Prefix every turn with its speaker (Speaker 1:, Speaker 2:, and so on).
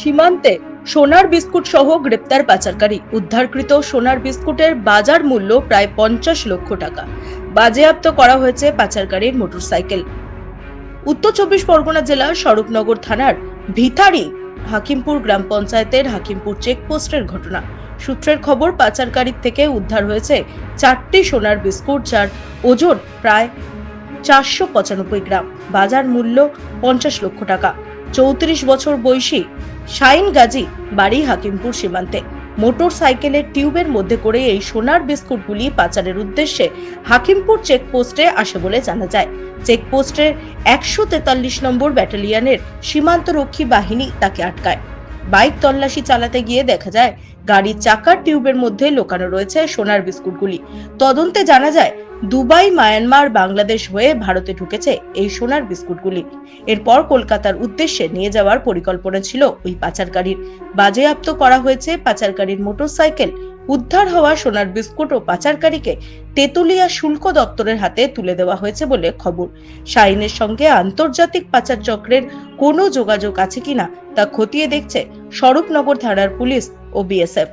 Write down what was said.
Speaker 1: সীমান্তে সোনার বিস্কুট সহ গ্রেপ্তার পাচারকারী। উদ্ধারকৃত সোনার বিস্কুটের বাজার মূল্য প্রায় পঞ্চাশ লক্ষ টাকা। বাজেয়াপ্ত করা হয়েছে পাচারকারীর মোটরসাইকেল। উত্তর চব্বিশ পরগনা জেলার স্বরূপনগর থানার ভিথারি হাকিমপুর গ্রাম পঞ্চায়েতের হাকিমপুর চেকপোস্টের ঘটনা। সূত্রের খবর, পাচারকারীর থেকে উদ্ধার হয়েছে চারটি সোনার বিস্কুট যার ওজন প্রায় চারশো পঁচানব্বই গ্রাম। বাজার মূল্য পঞ্চাশ লক্ষ টাকা। চৌত্রিশ বছর বয়সী শাইন গাজী বাড়ি হাকিমপুর সীমান্তে। মোটর সাইকেলের টিউবের মধ্যে করে এই সোনার বিস্কুটগুলি পাচারের উদ্দেশ্যে হাকিমপুর চেকপোস্টে আসে বলে জানা যায়। চেকপোস্টের একশো তেতাল্লিশ নম্বর ব্যাটালিয়নের সীমান্তরক্ষী বাহিনী তাকে আটকায়। বাইক তল্লাশি চালাতে গিয়ে দেখা যায়, গাড়ির চাকার টিউবের মধ্যে লোকানো রয়েছে সোনার বিস্কুটগুলি। তদন্তে জানা যায় দুবাই, মায়ানমার, বাংলাদেশ হয়ে ভারতে ঢুকেছে এই সোনার বিস্কুটগুলি। এরপর কলকাতার উদ্দেশ্যে নিয়ে যাওয়ার পরিকল্পনা ছিল ওই পাচারকারীর। বাজেয়াপ্ত করা হয়েছে পাচারকারীর মোটরসাইকেল। উদ্ধার হওয়া সোনার বিস্কুট ও পাচারকারীকে তেতুলিয়া শুল্ক দপ্তরের হাতে তুলে দেওয়া হয়েছে বলে খবর। শাইনের সঙ্গে আন্তর্জাতিক পাচার চক্রের কোনো যোগাযোগ আছে কিনা তা খতিয়ে দেখছে স্বরূপনগর থানার পুলিশ ও বিএসএফ।